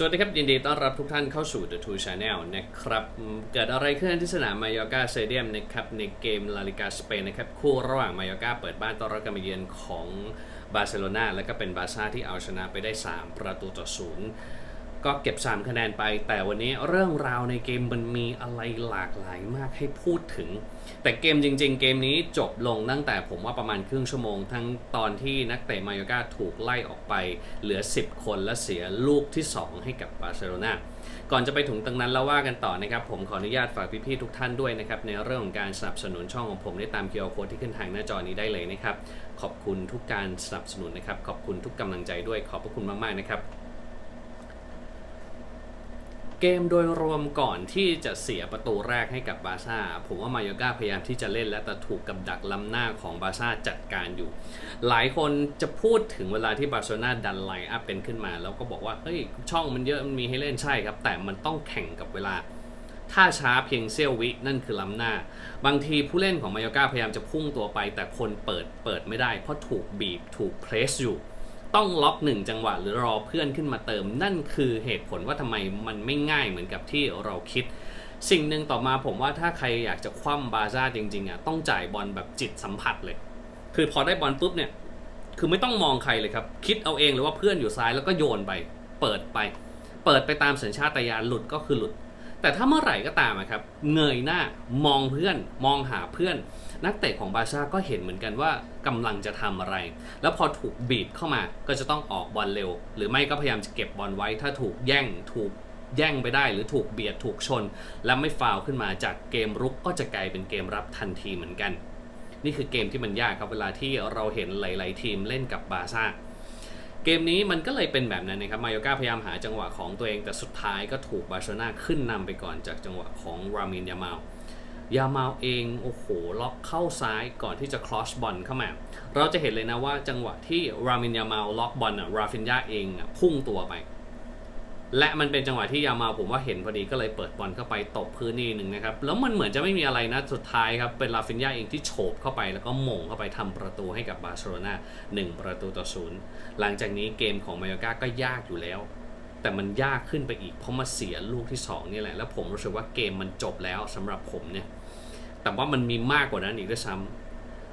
สวัสดีครับยินดีต้อนรับทุกท่านเข้าสู่ The Two Channel นะครับ เกิดอะไรขึ้นที่สนามมายอกาสเตเดียมนะครับในเกมลาลิกาสเปนนะครับคู่ระหว่างมายอกาเปิดบ้านต้อนรับการมาเยือนของบาร์เซโลนาและก็เป็นบาซ่าที่เอาชนะไปได้ 3 ประตูต่อศูนย์ ก็เก็บ 3 คะแนนไป แต่วันนี้เรื่องราวในเกมมันมีอะไรหลากหลายมากให้พูดถึง แต่เกมจริง ๆ เกมนี้จบลงตั้งแต่ผมว่าประมาณครึ่งชั่วโมง ทั้งตอนที่นักเตะมายอกาถูกไล่ออกไป เหลือ 10 คนและเสียลูกที่ 2 ให้กับบาร์เซโลนาก่อนจะไปถึงตรงนั้นแล้วว่ากันต่อนะครับ ผมขออนุญาตฝากพี่ๆทุกท่านด้วยนะครับ ในเรื่องของการสนับสนุนช่องของผมได้ตามเคียวโค้ดที่ขึ้นทางหน้าจอนี้ได้เลยนะครับขอบคุณทุกการสนับสนุนนะครับขอบคุณทุกกำลังใจด้วยขอบพระคุณมากๆนะครับ เกมโดยรวมก่อนที่จะเสียประตูแรกให้กับบาร์ซ่า ผมว่ามายอกาพยายามที่จะเล่นและแต่ถูกกับดักล้ำหน้าของบาร์ซ่าจัดการอยู่ หลายคนจะพูดถึงเวลาที่บาร์เซโลนาดันไลน์อัพเป็นขึ้นมา แล้วก็บอกว่า เฮ้ย ช่องมันเยอะมันมีให้เล่นใช่ครับ แต่มันต้องแข่งกับเวลา ถ้าช้าเพียงเสี้ยววิ นั่นคือล้ำหน้า บางทีผู้เล่นของมายอกาพยายามจะพุ่งตัวไป แต่คนเปิดเปิดไม่ได้ เพราะถูกบีบถูกเพรสอยู่ ต้องล็อกหนึ่งจังหวะหรือรอเพื่อนขึ้นมาเติม นั่นคือเหตุผลว่าทำไมมันไม่ง่ายเหมือนกับที่เราคิด สิ่งหนึ่งต่อมาผมว่าถ้าใครอยากจะคว่ำบาซ่าจริงๆอะต้องจ่ายบอลแบบจิตสัมผัสเลย คือพอได้บอลปุ๊บเนี่ยคือไม่ต้องมองใครเลยครับ คิดเอาเองเลยว่าเพื่อนอยู่ซ้ายแล้วก็โยนไป เปิดไป เปิดไปตามสัญชาตญาณหลุดก็คือหลุด แต่ถ้าเมื่อไหร่ก็ตามครับเงยหน้ามองเพื่อนมองหาเพื่อน นักเตะของบาร์ซ่าก็เห็นเหมือนกันว่ากำลังจะทำอะไร แล้วพอถูกบีบเข้ามาก็จะต้องออกบอลเร็ว หรือไม่ก็พยายามจะเก็บบอลไว้ ถ้าถูกแย่งถูกแย่งไปได้หรือถูกเบียดถูกชน และไม่ฟาวขึ้นมาจากเกมรุกก็จะกลายเป็นเกมรับทันทีเหมือนกัน นี่คือเกมที่มันยากครับเวลาที่เราเห็นหลาย ๆ ทีมเล่นกับบาร์ซ่า เกมนี้มันก็เลยเป็นแบบนั้นนะครับ มาโยกาพยายามหาจังหวะของตัวเอง แต่สุดท้ายก็ถูกบาร์เซโลนาขึ้นนำไปก่อนจากจังหวะของรามินยามาลยามาลเอง โอ้โห ล็อกเข้าซ้ายก่อนที่จะครอสบอลเข้ามา เราจะเห็นเลยนะว่าจังหวะที่รามินยามาลล็อกบอลอะราฟินยาเองอะพุ่งตัวไป และมันเป็นจังหวะที่ยามาลผมว่าเห็นพอดีก็เลยเปิดบอลเข้าไปตบพื้นนี่หนึ่งนะครับ แล้วมันเหมือนจะไม่มีอะไรนะ สุดท้ายครับ เป็นราฟินยาเองที่โฉบเข้าไปแล้วก็ม่งเข้าไปทำประตูให้กับบาร์เซโลนา1ประตูต่อศูนย์หลังจากนี้เกมของมายอกาก็ยากอยู่แล้ว แต่มันยากขึ้นไปอีกเพราะมาเสียลูกที่สองนี่แหละ แล้วผมรู้สึกว่าเกมมันจบแล้วสำหรับผมเนี่ยแต่ว่ามันมีมากกว่านั้นอีกด้วยซ้ำ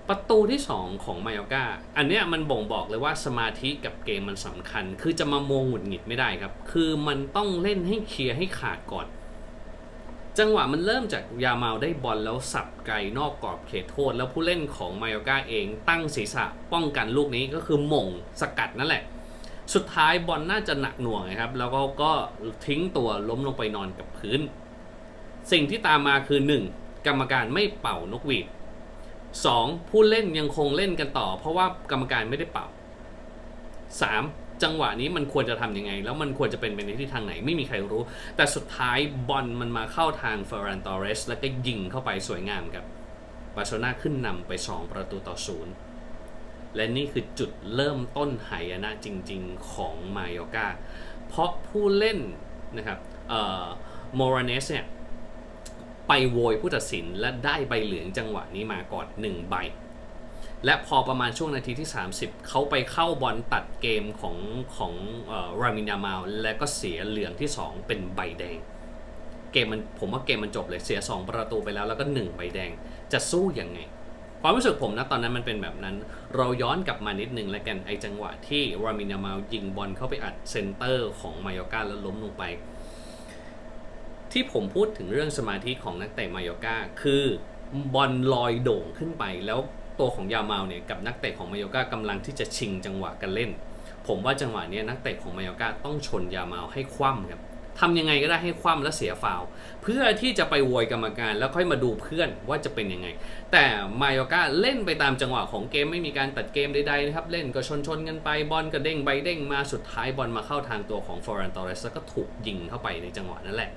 ประตูที่ 2 ของมายอกาอันเนี้ยมันบ่งบอกเลยว่าสมาธิกับเกมมันสำคัญ คือจะมาโมงหงุดหงิดไม่ได้ครับ คือมันต้องเล่นให้เคลียร์ให้ขาดก่อน จังหวะมันเริ่มจากยามาได้บอลแล้วสับไกลนอกกรอบเขตโทษ แล้วผู้เล่นของมายอกาเองตั้งศีรษะป้องกันลูกนี้ก็คือหม่งสกัดนั่นแหละ สุดท้ายบอลน่าจะหนักหน่วงนะครับ แล้วก็ก็ทิ้งตัวล้มลงไปนอนกับพื้น สิ่งที่ตามมาคือ 1. กรรมการไม่เป่านกหวีด 2. ผู้เล่นยังคงเล่นกันต่อ เพราะว่ากรรมการไม่ได้เป่า 3. จังหวะนี้มันควรจะทำยังไง แล้วมันควรจะเป็นไปในทิศทางไหนไม่มีใครรู้ แต่สุดท้ายบอลมันมาเข้าทางเฟอร์รันตอเรสแล้วก็ยิงเข้าไปสวยงามครับบาร์เซโลนาขึ้นนำไป 2 ประตูต่อศูนย์และนี่คือจุดเริ่มต้นหายนะจริงๆของมายอกาเพราะผู้เล่นนะครับเอ่อโมราเนสเนี่ย ไปโวยผู้ตัดสินและได้ใบเหลืองจังหวะนี้มาก่อน 1 ใบ และพอประมาณช่วงนาทีที่ 30 เขาไปเข้าบอลตัดเกมของของรามินยามาลและก็เสียเหลืองที่ 2 เป็นใบแดง เกมมันผมว่าเกมมันจบเลยเสีย 2 ประตูไปแล้วแล้วก็ 1 ใบแดงจะสู้ยังไง ความรู้สึกผมนะตอนนั้นมันเป็นแบบนั้น เราย้อนกลับมานิดนึงแล้วกันไอจังหวะที่รามินยามาลยิงบอลเข้าไปอัดเซนเตอร์ของมายอกาแล้วล้มลงไป ที่ผมพูดถึงเรื่องสมาธิของนักเตะมายอกาคือบอลลอยโด่งขึ้นไป แล้วตัวของยามาเนี่ยกับนักเตะของมายอกากำลังที่จะชิงจังหวะกันเล่น ผมว่าจังหวะนี้นักเตะของมายอกาต้องชนยามาให้คว่ำครับทำยังไงก็ได้ให้คว่ำและเสียฟาว เพื่อที่จะไปโวยกรรมการแล้วค่อยมาดูเพื่อนว่าจะเป็นยังไง แต่มายอกาเล่นไปตามจังหวะของเกมไม่มีการตัดเกมใดๆนะครับ เล่นก็ชนชนกันไปบอลก็เด้งไปเด้งมาสุดท้ายบอลมาเข้าทางตัวของฟอรันตอเรสแล้วก็ถูกยิงเข้าไปในจังหวะนั่นแหละ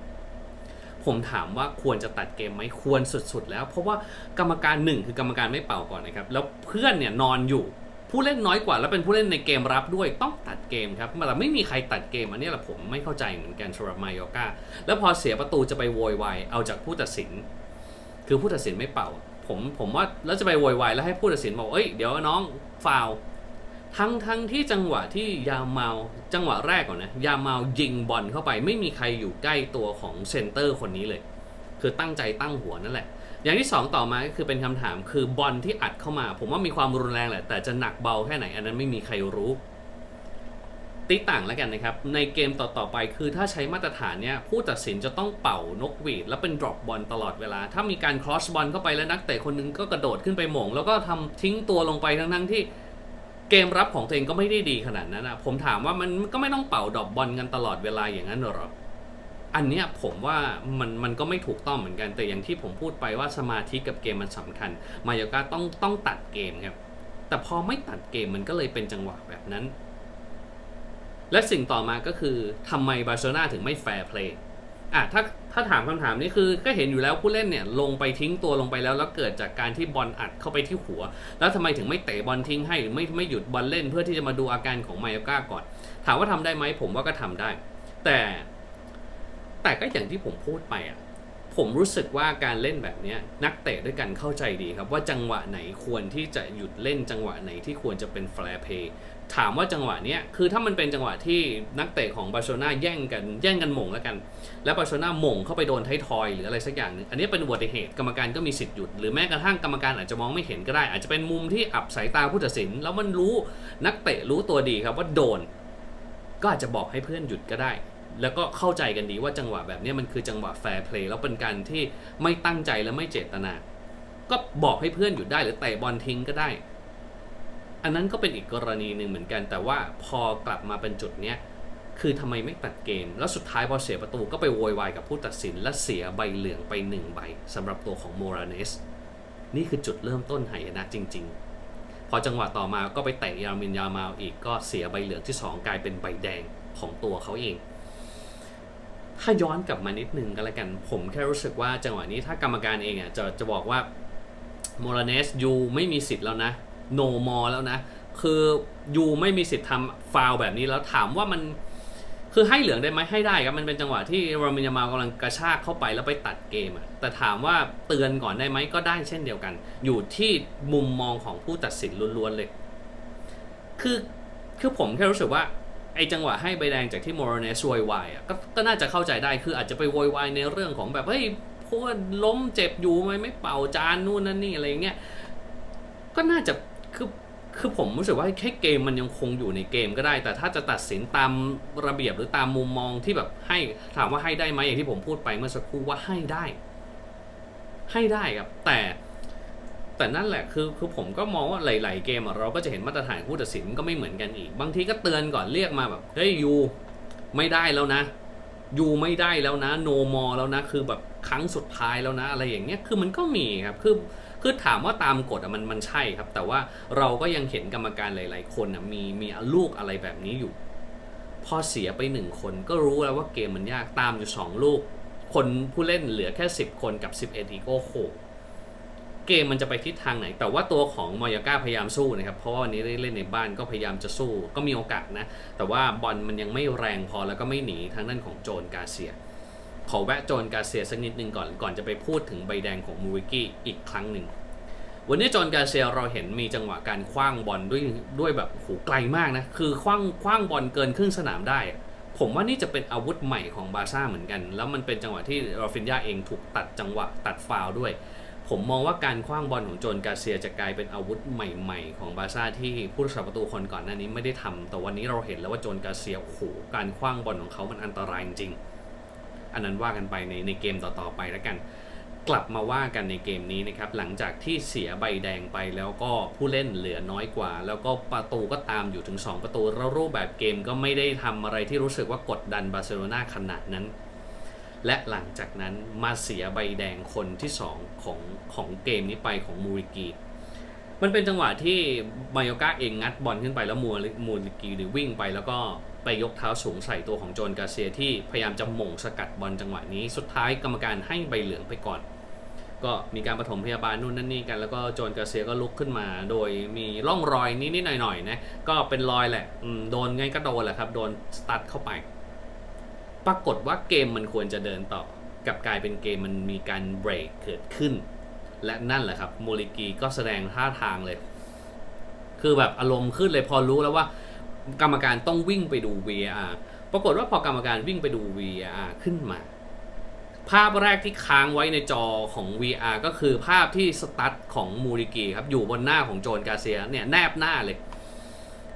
ผมถามว่าควรจะตัดเกมไหมควรสุดๆ แล้ว เพราะว่ากรรมการหนึ่งคือกรรมการไม่เป่าก่อนนะครับ แล้วเพื่อนเนี่ยนอนอยู่ ผู้เล่นน้อยกว่า แล้วเป็นผู้เล่นในเกมรับด้วยต้องตัดเกมครับแต่ไม่มีใครตัดเกมอันนี้แหละผมไม่เข้าใจเหมือนกันสำหรับมายอกาแล้วพอเสียประตูจะไปโวยวายเอาจากผู้ตัดสิน คือผู้ตัดสินไม่เป่า ผมผมว่าแล้วจะไปโวยวายแล้วให้ผู้ตัดสินบอกเอ้ยเดี๋ยวน้องฟาว ทั้งทั้งที่จังหวะที่ยาเมาจังหวะแรกก่อนนะยาเมายิงบอลเข้าไป ไม่มีใครอยู่ใกล้ตัวของเซนเตอร์คนนี้เลย คือตั้งใจตั้งหัวนั่นแหละ อย่างที่สองต่อมาก็คือเป็นคำถามคือบอลที่อัดเข้ามา ผมว่ามีความรุนแรงแหละ แต่จะหนักเบาแค่ไหน อันนั้นไม่มีใครรู้ติต่างแล้วกันนะครับ ในเกมต่อๆไปคือถ้าใช้มาตรฐานเนี่ยผู้ตัดสินจะต้องเป่านกหวีด แล้วเป็นดรอปบอลตลอดเวลา ถ้ามีการครอสบอลเข้าไปแล้วนักเตะคนนึงก็กระโดดขึ้นไปหม่งแล้วก็ทำทิ้งตัวลงไปทั้งๆที่ เกมรับของตัวเองก็ไม่ได้ดีขนาดนั้นนะผมถามว่ามันก็ไม่ต้องเป่าดอปบอลกันตลอดเวลาอย่างนั้นหรออันเนี้ยผมว่ามันมันก็ไม่ถูกต้องเหมือนกัน แต่อย่างที่ผมพูดไปว่าสมาธิกับเกมมันสำคัญ มายากาต้องต้องตัดเกมครับ แต่พอไม่ตัดเกมมันก็เลยเป็นจังหวะแบบนั้น และสิ่งต่อมาก็คือทำไมบาร์เซโลนาถึงไม่แฟร์เพลย์อะถ้า ถ้าถามคำถามนี้คือก็เห็นอยู่แล้วผู้เล่นเนี่ยลงไปทิ้งตัวลงไปแล้ว แล้วเกิดจากการที่บอลอัดเข้าไปที่หัว แล้วทำไมถึงไม่เตะบอลทิ้งให้หรือไม่ไม่หยุดบอลเล่นเพื่อที่จะมาดูอาการของไมายากาก่อน ถามว่าทำได้ไหมผมว่าก็ทำได้ แต่แต่ก็อย่างที่ผมพูดไปอะผมรู้สึกว่าการเล่นแบบนี้นักเตะด้วยกันเข้าใจดีครับว่าจังหวะไหนควรที่จะหยุดเล่นจังหวะไหนที่ควรจะเป็นแฟร์เพย์ ถามว่าจังหวะเนี้ยคือถ้ามันเป็นจังหวะที่นักเตะของบาร์เซโลนาแย่งกันแย่งกันหม่งแล้วกัน แล้วบาร์เซโลนาหม่งเข้าไปโดนไททอยหรืออะไรสักอย่างนึงอันนี้เป็นอุบัติเหตุกรรมการก็มีสิทธิ์หยุดหรือแม้กระทั่งกรรมการอาจจะมองไม่เห็นก็ได้ อาจจะเป็นมุมที่อับสายตาผู้ตัดสิน แล้วมันรู้นักเตะรู้ตัวดีครับว่าโดน ก็อาจจะบอกให้เพื่อนหยุดก็ได้ แล้วก็เข้าใจกันดีว่าจังหวะแบบนี้มันคือจังหวะแฟร์เพลย์แล้วเป็นการที่ไม่ตั้งใจและไม่เจตนา ก็บอกให้เพื่อนหยุดได้หรือเตะบอลทิ้งก็ได้ อันนั้นก็เป็นอีกกรณีหนึ่งเหมือนกัน แต่ว่าพอกลับมาเป็นจุดเนี้ยคือทำไมไม่ตัดเกม แล้วสุดท้ายพอเสียประตูก็ไปโวยวายกับผู้ตัดสิน และเสียใบเหลืองไปหนึ่งใบสำหรับตัวของโมราเนส นี่คือจุดเริ่มต้นไหายนะจริง ๆ พอจังหวะต่อมาก็ไปเตะยามินยามาอีกก็เสียใบเหลืองที่สองกลายเป็นใบแดงของตัวเขาเอง ถ้าย้อนกลับมานิดนึงก็แล้วกัน ผมแค่รู้สึกว่าจังหวะนี้ถ้ากรรมการเองอะจะจะบอกว่าโมราเนสยูไม่มีสิทธิ์แล้วนะ โนมอแล้วนะ คือยูไม่มีสิทธิ์ทำฟาวแบบนี้แล้วถามว่ามันคือให้เหลืองได้ไหมให้ได้ครับมันเป็นจังหวะที่รามินยามากำลังกระชากเข้าไปแล้วไปตัดเกมอะแต่ถามว่าเตือนก่อนได้ไหมก็ได้เช่นเดียวกัน อยู่ที่มุมมองของผู้ตัดสินล้วนๆเลย คือคือผมแค่รู้สึกว่าไอจังหวะให้ใบแดงจากที่โมโรเนสวยวายอะกก็น่าจะเข้าใจได้คืออาจจะไปโวยวายในเรื่องของแบบเฮ้ยพวกล้มเจ็บอยู่ไหมไม่เป่าจานนู่นนั่นนี่อะไรเงี้ยก็น่าจะ คือคือผมรู้สึกว่าแค่เกมมันยังคงอยู่ในเกมก็ได้ แต่ถ้าจะตัดสินตามระเบียบหรือตามมุมมองที่แบบให้ถามว่าให้ได้ไหมอย่างที่ผมพูดไปเมื่อสักครู่ว่าให้ได้ ให้ได้ครับแต่แต่นั่นแหละคือคือผมก็มองว่าหลาย ๆ เกมอะเราก็จะเห็นมาตรฐานผู้ตัดสินก็ไม่เหมือนกันอีก บางทีก็เตือนก่อนเรียกมาแบบเฮ้ยยูไม่ได้แล้วนะยูไม่ได้แล้วนะโนมอแล้วนะ คือแบบครั้งสุดท้ายแล้วนะ อะไรอย่างเงี้ยคือมันก็มีครับคือ คือถามว่าตามกฎมันมันใช่ครับ แต่ว่าเราก็ยังเห็นกรรมการหลาย ๆ คนมีมีลูกอะไรแบบนี้อยู่ พอเสียไปหนึ่งคนก็รู้แล้วว่าเกมมันยากตามอยู่สองลูก คนผู้เล่นเหลือแค่ 10 คนกับ 11อีกโอ้โหเกมมันจะไปทิศทางไหน แต่ว่าตัวของมอยาก้าพยายามสู้นะครับ เพราะว่าวันนี้ได้เล่นในบ้านก็พยายามจะสู้ ก็มีโอกาสนะ แต่ว่าบอลมันยังไม่แรงพอแล้วก็ไม่หนีทางด้านของโจนกาเซีย ขอแวะโจนกาเซียสักนิดนึงก่อนก่อนจะไปพูดถึงใบแดงของมูริกี้อีกครั้งหนึ่งวันนี้โจนกาเซียเราเห็นมีจังหวะการคว้างบอลด้วยด้วยแบบโหไกลมากนะ คือคว้างคว้างบอลเกินครึ่งสนามได้ ผมว่านี่จะเป็นอาวุธใหม่ของบาร์ซ่าเหมือนกัน แล้วมันเป็นจังหวะที่ราฟินยาเองถูกตัดจังหวะตัดฟาวล์ด้วย ผมมองว่าการคว้างบอลของโจนกาเซียจะกลายเป็นอาวุธใหม่ๆ ของบาร์ซ่าที่ผู้รักษาประตูคนก่อนหน้านี้ไม่ได้ทำแต่วันนี้เราเห็นแล้วว่าโจนกาเซียโอ้โหการคว้างบอลของเขามันอันตรายจริงๆ อันนั้นว่ากันไปในในเกมต่อๆไปแล้วกัน กลับมาว่ากันในเกมนี้นะครับ หลังจากที่เสียใบแดงไปแล้วก็ผู้เล่นเหลือน้อยกว่า แล้วก็ประตูก็ตามอยู่ถึง 2 ประตูแล้วรูปแบบเกมก็ไม่ได้ทำอะไรที่รู้สึกว่ากดดันบาร์เซโลนาขนาดนั้น และหลังจากนั้นมาเสียใบแดงคนที่ 2 ของของเกมนี้ไปของมูริกี มันเป็นจังหวะที่มายโอกาเองงัดบอลขึ้นไปแล้วมูริมูริกีหรือวิ่งไปแล้วก็ไปยกเท้าสูงใส่ตัวของโจนกาเซียที่พยายามจะหม่งสกัดบอลจังหวะนี้ สุดท้ายกรรมการให้ใบเหลืองไปก่อน ก็มีการปฐมพยาบาลนู่นนั่นนี่กัน แล้วก็โจนกาเซียก็ลุกขึ้นมา โดยมีร่องรอยนิดๆหน่อยๆนะก็เป็นรอยแหละโดนไงก็โดนแหละครับโดนสตัดเข้าไป ปรากฏว่าเกมมันควรจะเดินต่อ กับกลายเป็นเกมมันมีการเบรกเกิดขึ้น และนั่นแหละครับโมลิกีก็แสดงท่าทางเลย คือแบบอารมณ์ขึ้นเลยพอรู้แล้วว่า กรรมการต้องวิ่งไปดู VAR ปรากฏว่าพอกรรมการวิ่งไปดู VAR ขึ้นมา ภาพแรกที่ค้างไว้ในจอของ VR ก็คือภาพที่สตัดของมูริกีครับ อยู่บนหน้าของโจนกาเซียเนี่ยแนบหน้าเลย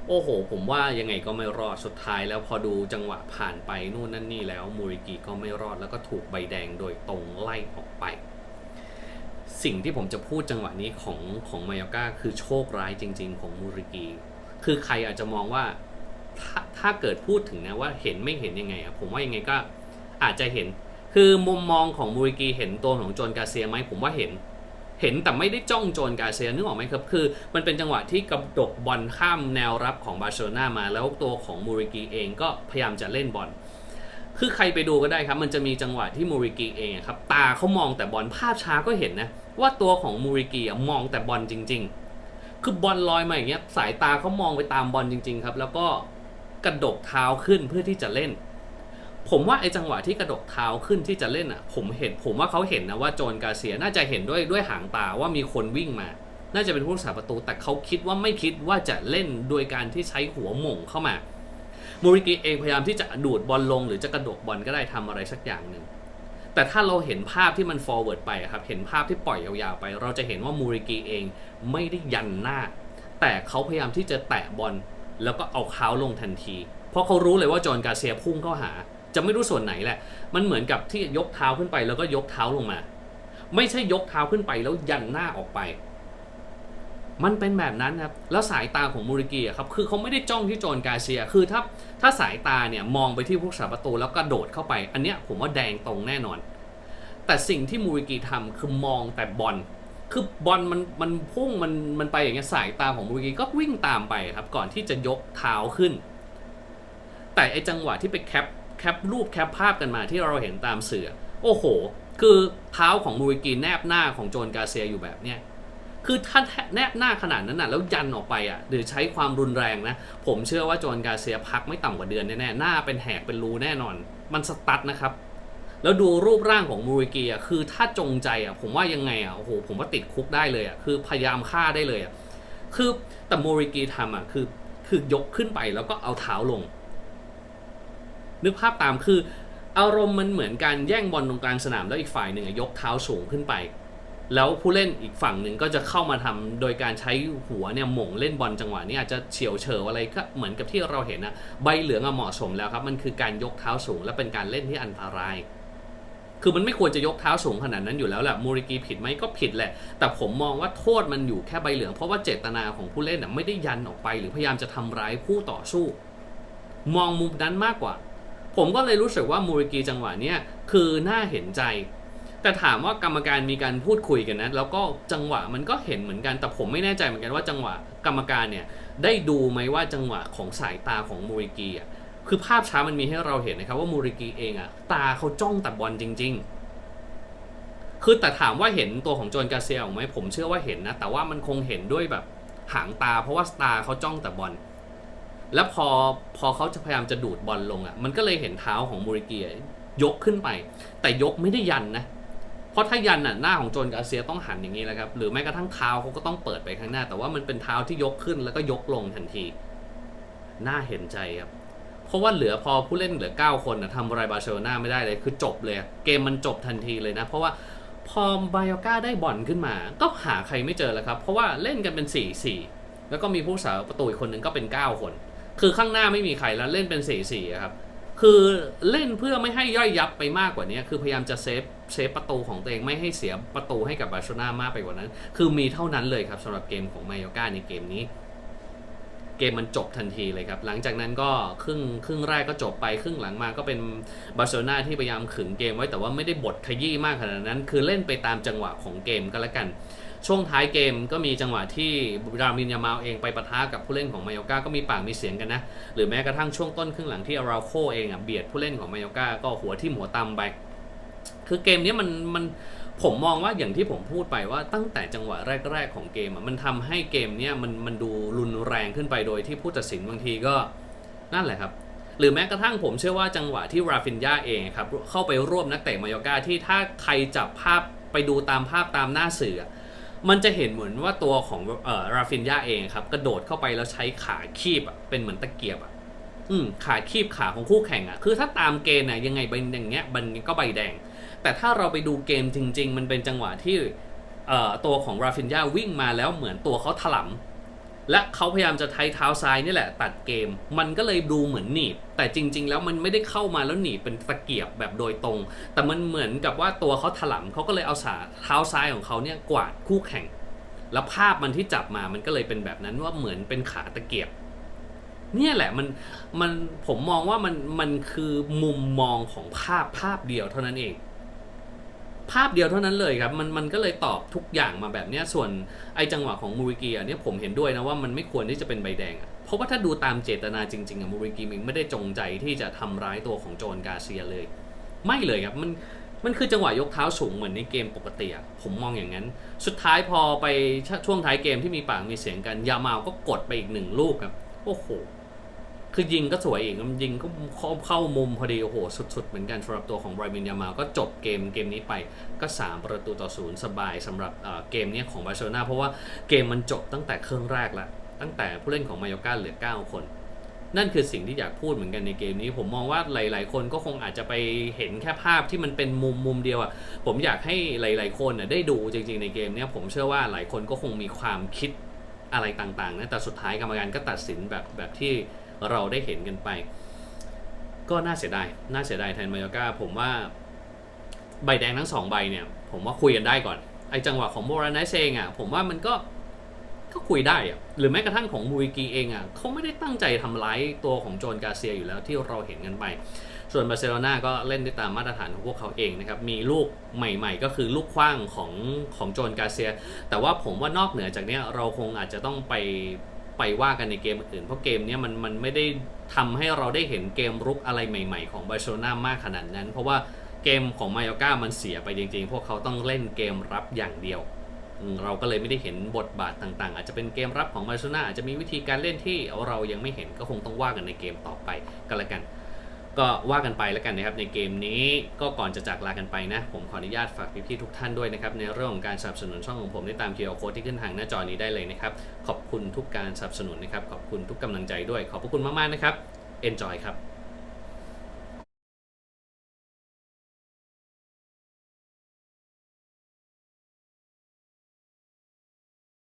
โอ้โห ผมว่ายังไงก็ไม่รอดสุดท้ายแล้วพอดูจังหวะผ่านไปนู่นนั่นนี่แล้วมูริกีก็ไม่รอดแล้วก็ถูกใบแดงโดยตรงไล่ออกไป สิ่งที่ผมจะพูดจังหวะนี้ของของมายาก้าคือโชคร้ายจริง ๆ ของมูริกี คือใครอาจจะมองว่าถ้าถ้าเกิดพูดถึงนะว่าเห็นไม่เห็นยังไงอะผมว่ายังไงก็อาจจะเห็น คือมุมมองของมูริกีเห็นตัวของโจนกาเซียไหมผมว่าเห็น เห็นแต่ไม่ได้จ้องโจนกาเซียนึกออกไหมครับ คือ มันเป็นจังหวะที่กระดกบอลข้ามแนวรับของบาร์เซโลนามา แล้วตัวของมูริกีเองก็พยายามจะเล่นบอลคือใครไปดูก็ได้ครับ มันจะมีจังหวะที่มูริกีเองครับ ตาเขามองแต่บอลภาพช้าก็เห็นนะ ว่าตัวของมูริกีอะมองแต่บอลจริง ๆ คือบอลลอยมาอย่างเงี้ยสายตาเขามองไปตามบอลจริง ๆ ครับ แล้วก็กระดกเท้าขึ้นเพื่อที่จะเล่น ผมว่าไอ้จังหวะที่กระดกเท้าขึ้นที่จะเล่นอะ ผมเห็นผมว่าเขาเห็นนะว่าโจนกาเซียน่าจะเห็นด้วยด้วยหางตาว่ามีคนวิ่งมา น่าจะเป็นผู้รักษาประตู แต่เขาคิดว่าไม่คิดว่าจะเล่นโดยการที่ใช้หัวหม่งเข้ามามูริกิเองพยายามที่จะดูดบอลลง หรือจะกระดกบอลก็ได้ทำอะไรสักอย่างหนึ่ง แต่ถ้าเราเห็นภาพที่มัน forward ไปครับ เห็นภาพที่ปล่อยยาวๆไป เราจะเห็นว่ามูริกีเองไม่ได้ยันหน้า แต่เขาพยายามที่จะแตะบอลแล้วก็เอาเท้าลงทันที เพราะเขารู้เลยว่าจอห์นกาเซียพุ่งเข้าหา จะไม่รู้ส่วนไหนแหละ มันเหมือนกับที่ยกเท้าขึ้นไปแล้วก็ยกเท้าลงมา ไม่ใช่ยกเท้าขึ้นไปแล้วยันหน้าออกไป มันเป็นแบบนั้นครับ แล้วสายตาของมูริกีอะครับ คือเขาไม่ได้จ้องที่โจนกาเซีย คือถ้าถ้าสายตาเนี่ยมองไปที่ผู้รักษาประตูแล้วกระโดดเข้าไป อันเนี้ยผมว่าแดงตรงแน่นอน แต่สิ่งที่มูริกีทำคือมองแต่บอล คือบอลมันมันพุ่งมันมันไปอย่างเงี้ยสายตาของมูริกีก็วิ่งตามไปครับ ก่อนที่จะยกเท้าขึ้น แต่ไอจังหวะที่ไปแคปแคปรูปแคปภาพกันมาที่เราเห็นตามเสือ โอ้โห คือเท้าของมูริกีแนบหน้าของโจนกาเซียอยู่แบบเนี้ย คือถ้าแนบหน้าขนาดนั้นน่ะแล้วยันออกไปอะหรือใช้ความรุนแรงนะ ผมเชื่อว่าโจนกาเซียพักไม่ต่ำกว่าเดือนแน่ๆหน้าเป็นแหกเป็นรูแน่นอน มันสตัดนะครับ แล้วดูรูปร่างของมูริกีอะคือถ้าจงใจอะผมว่ายังไงอะโอ้โหผมว่าติดคุกได้เลยอะคือพยายามฆ่าได้เลยอะคือแต่มูริกีทำอะคือคือยกขึ้นไปแล้วก็เอาเท้าลง นึกภาพตามคือ อารมณ์มันเหมือนการแย่งบอลตรงกลางสนามแล้วอีกฝ่ายหนึ่งยกเท้าสูงขึ้นไป แล้วผู้เล่นอีกฝั่งหนึ่งก็จะเข้ามาทำโดยการใช้หัวเนี่ยหม่งเล่นบอลจังหวะนี้อาจจะเฉียวเฉวอะไรก็เหมือนกับที่เราเห็นนะใบเหลืองอเหมาะสมแล้วครับ มันคือการยกเท้าสูง และเป็นการเล่นที่อันตราย คือมันไม่ควรจะยกเท้าสูงขนาดนั้นอยู่แล้วแหละมูริกีผิดไหมก็ผิดแหละ แต่ผมมองว่าโทษมันอยู่แค่ใบเหลืองเพราะว่าเจตนาของผู้เล่นน่ะไม่ได้ยันออกไป หรือพยายามจะทำร้ายคู่ต่อสู้ มองมุมนั้นมากกว่า ผมก็เลยรู้สึกว่ามูริกีจังหวะนี้คือน่าเห็นใจ แต่ถามว่ากรรมการมีการพูดคุยกันนะ แล้วก็จังหวะมันก็เห็นเหมือนกันแต่ผมไม่แน่ใจเหมือนกันว่าจังหวะกรรมการเนี่ยได้ดูไหมว่าจังหวะของสายตาของมูริกีอะคือภาพช้ามันมีให้เราเห็นนะครับว่ามูริกีเองอะตาเขาจ้องแต่บอลจริง ๆ คือแต่ถามว่าเห็นตัวของโจนกาเซียไหมผมเชื่อว่าเห็นนะแต่ว่ามันคงเห็นด้วยแบบหางตา เพราะว่าตาเขาจ้องแต่บอลแล้วพอพอเขาจะพยายามจะดูดบอลลงอะมันก็เลยเห็นเท้าของมูริกียยกขึ้นไป แต่ยกไม่ได้ยันนะ เพราะถ้ายันอะหน้าของโจนกาเซียต้องหันอย่างนี้แหละครับหรือแม้กระทั่งเท้าเขาก็ต้องเปิดไปข้างหน้า แต่ว่ามันเป็นเท้าที่ยกขึ้นแล้วก็ยกลงทันทีน่าเห็นใจครับเพราะว่าเหลือพอผู้เล่นเหลือ 9 คนนะทำอะไรบาร์เซโลนาไม่ได้เลยคือจบเลย เกมมันจบทันทีเลยนะ เพราะว่าพอบายอก้าได้บอลขึ้นมา ก็หาใครไม่เจอแล้วครับ เพราะว่าเล่นกันเป็น 4-4 แล้วก็มีผู้สาประตูอีกคนหนึ่งก็เป็น 9 คน คือข้างหน้าไม่มีใครแล้วเล่นเป็น 4-4ครับ คือเล่นเพื่อไม่ให้ย่อยยับไปมากกว่านี้ คือพยายามจะเซฟเซฟประตูของตัวเองไม่ให้เสียประตูให้กับบาร์เซโลนามากไปกว่านั้น คือมีเท่านั้นเลยครับสำหรับเกมของมายอกาในเกมนี้ เกมมันจบทันทีเลยครับ หลังจากนั้นก็ครึ่งครึ่งแรกก็จบไป ครึ่งหลังมาก็เป็นบาร์เซโลนาที่พยายามขึงเกมไว้แต่ว่าไม่ได้บทขยี้มากขนาดนั้น คือเล่นไปตามจังหวะของเกมก็แล้วกัน ช่วงท้ายเกมก็มีจังหวะที่รามินยามาเองไปปะทะกับผู้เล่นของมายอกาก็มีปากมีเสียงกันนะ หรือแม้กระทั่งช่วงต้นครึ่งหลังที่อาราโคเองอะเบียดผู้เล่นของมายอกาก็หัวที่มหัวตำไป คือเกมนี้มันมันผมมองว่าอย่างที่ผมพูดไปว่าตั้งแต่จังหวะแรก ๆ ของเกมอะมันทำให้เกมเนี้ยมันมันดูรุนแรงขึ้นไปโดยที่ผู้ตัดสินบางทีก็นั่นแหละครับหรือแม้กระทั่งผมเชื่อว่าจังหวะที่ราฟินยาเองครับเข้าไปร่วมนักเตะมายอกาที่ถ้าใครจับภาพไปดูตามภาพตามหน้าสื่อ มันจะเห็นเหมือนว่าตัวของเอ่อราฟินยาเองครับ กระโดดเข้าไปแล้วใช้ขาคีบเป็นเหมือนตะเกียบอะอืมขาคีบขาของคู่แข่งอะคือถ้าตามเกณฑ์น่ะยังไงใบอย่างเงี้ยมันก็ใบแดง แต่ถ้าเราไปดูเกมจริง ๆ มันเป็นจังหวะที่เอ่อตัวของราฟินยาวิ่งมาแล้วเหมือนตัวเขาถลำ และเขาพยายามจะใช้เท้าซ้ายนี่แหละ ตัดเกม มันก็เลยดูเหมือนหนีบ แต่จริง ๆ แล้วมันไม่ได้เข้ามาแล้วหนีบเป็นตะเกียบแบบโดยตรง แต่มันเหมือนกับว่าตัวเขาถลำเขาก็เลยเอาสาเท้าซ้ายของเขาเนี่ยกวาดคู่แข่ง แล้วภาพมันที่จับมามันก็เลยเป็นแบบนั้นว่าเหมือนเป็นขาตะเกียบ เนี่ยแหละมันมันผมมองว่ามันมันคือมุมมองของภาพภาพเดียวเท่านั้นเอง ภาพเดียวเท่านั้นเลยครับ มันมันก็เลยตอบทุกอย่างมาแบบเนี้ยส่วนไอจังหวะของมูริกีอันเนี้ยผมเห็นด้วยนะว่ามันไม่ควรที่จะเป็นใบแดงอะเพราะว่าถ้าดูตามเจตนาจริงๆอะมูริกีมันไม่ได้จงใจที่จะทำร้ายตัวของโจนกาเซียเลย ไม่เลยครับมันมันคือจังหวะยกเท้าสูงเหมือนในเกมปกติอะผมมองอย่างนั้น สุดท้ายพอไปช่วงท้ายเกมที่มีปากมีเสียงกัน ยามาก็กดไปอีกหนึ่งลูกครับโอ้โห คือยิงก็สวยอีกยิงก็เข้าขามุมพอดี โอ้โห สุดๆ เหมือนกันสำหรับตัวของไรมินยามาลก็จบเกมเกมนี้ไปก็ 3 ประตูต่อศูนย์สบายสำหรับเกมนี้ของบาร์เซโลนาเพราะว่าเกมมันจบตั้งแต่เครึ่องแรกแล้ว ตั้งแต่ผู้เล่นของมายอร์กาเหลือ 9 คน นั่นคือสิ่งที่อยากพูดเหมือนกันในเกมนี้ ผมมองว่าหลาย ๆ คนก็คงอาจจะไปเห็นแค่ภาพที่มันเป็นมุมมุมเดียวอะผมอยากให้หลาย ๆ คนน่ะได้ดูจริง ๆ ในเกมนี้ผมเชื่อว่าหลายคนก็คงมีความคิดอะไรต่าง ๆ นะแต่สุดท้ายกรรมการก็ตัดสินแบบแบบที่ เราได้เห็นกันไป ก็น่าเสียดาย น่าเสียดายแทนมายอร์กาผมว่าใบแดงทั้งสองใบเนี่ย ผมว่าคุยกันได้ก่อน ไอจังหวะของโมรานาเซงอะ ผมว่ามันก็ก็คุยได้อะหรือแม้กระทั่งของมูริกีเองอะเขาไม่ได้ตั้งใจทำร้ายตัวของโจนกาเซียอยู่แล้วที่เราเห็นกันไป ส่วนบาร์เซโลนาก็เล่นได้ตามมาตรฐานของพวกเขาเองนะครับ มีลูกใหม่ๆ ก็คือลูกขว้างของของโจนกาเซีย แต่ว่าผมว่านอกเหนือจากนี้เราคงอาจจะต้องไป ไปว่ากันในเกมอื่น เพราะเกมนี้มันมันไม่ได้ทำให้เราได้เห็นเกมรุกอะไรใหม่ ๆ ของบาร์เซโลนามากขนาดนั้น เพราะว่าเกมของมายอร์กามันเสียไปจริงๆ พวกเขาต้องเล่นเกมรับอย่างเดียว เราก็เลยไม่ได้เห็นบทบาทต่างๆ อาจจะเป็นเกมรับของบาร์เซโลนาอาจจะมีวิธีการเล่นที่เรายังไม่เห็นก็คงต้องว่ากันในเกมต่อไปกันละกัน ก็ว่ากันไปแล้วกันนะครับในเกมนี้ก็ก่อนจะจากลากันไปนะ ผมขออนุญาตฝากพี่ๆทุกท่านด้วยนะครับ ในเรื่องของการสนับสนุนช่องของผมได้ตาม QR Code ที่ขึ้นทางหน้าจอนี้ได้เลยนะครับ ขอบคุณทุกการสนับสนุนนะครับ ขอบคุณทุกกำลังใจด้วย ขอบพระคุณมากๆนะครับ Enjoy ครับ